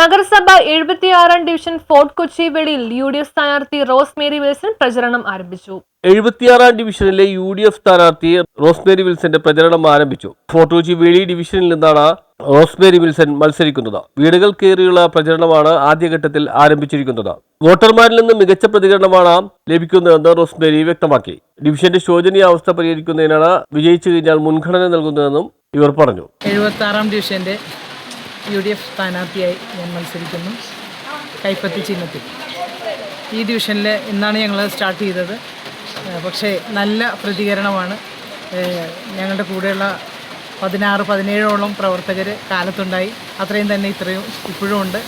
നഗരസഭ എഴുപത്തിയാറാം division fort Kochi വെളിയിൽ യു ഡി എഫ് സ്ഥാനാർത്ഥി റോസ് മേരി വിൽസൺ പ്രചരണം ആരംഭിച്ചു. എഴുപത്തിയാറാം ഡിവിഷനിലെ യു ഡി എഫ് സ്ഥാനാർത്ഥി റോസ്മേരി വിൽസന്റെ പ്രചരണം ആരംഭിച്ചു. ഫോർട്ട് കൊച്ചി വെളി ഡിവിഷനിൽ നിന്നാണ് റോസ്മേരി വിൽസൺ മത്സരിക്കുന്നത്. വീടുകൾ കയറിയുള്ള പ്രചരണമാണ് ആദ്യഘട്ടത്തിൽ ആരംഭിച്ചിരിക്കുന്നത്. വോട്ടർമാരിൽ നിന്ന് മികച്ച പ്രതികരണമാണ് ലഭിക്കുന്നതെന്ന് റോസ്മേരി വ്യക്തമാക്കി. ഡിവിഷന്റെ ശോചനീയ അവസ്ഥ പരിഹരിക്കുന്നതിനാണ് വിജയിച്ചു കഴിഞ്ഞാൽ മുൻഗണന നൽകുന്നതെന്നും ഇവർ പറഞ്ഞു. എഴുപത്തി ആറാം ഡിവിഷന്റെ യു ഡി എഫ് സ്ഥാനാർത്ഥിയായി ഞാൻ മത്സരിക്കുന്നു. കൈപ്പത്തി ചിഹ്നത്തിൽ. ഈ ഡിവിഷനിൽ ഇന്നാണ് ഞങ്ങൾ സ്റ്റാർട്ട് ചെയ്തത്. പക്ഷേ നല്ല പ്രതികരണമാണ്. ഞങ്ങളുടെ കൂടെയുള്ള പതിനാറ് പതിനേഴോളം പ്രവർത്തകർ കാലത്തുണ്ടായി. അത്രയും തന്നെ ഇത്രയും ഇപ്പോഴും ഉണ്ട്.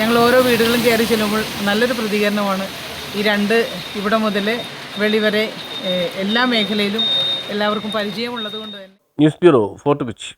ഞങ്ങൾ ഓരോ വീടുകളും കയറി ചെല്ലുമ്പോൾ നല്ലൊരു പ്രതികരണമാണ് ഈ രണ്ട് ഇവിടെ മുതൽ വെളിവരെ എല്ലാ മേഖലയിലും എല്ലാവർക്കും പരിചയമുള്ളത് കൊണ്ട് തന്നെ. News bureau fort Kochi.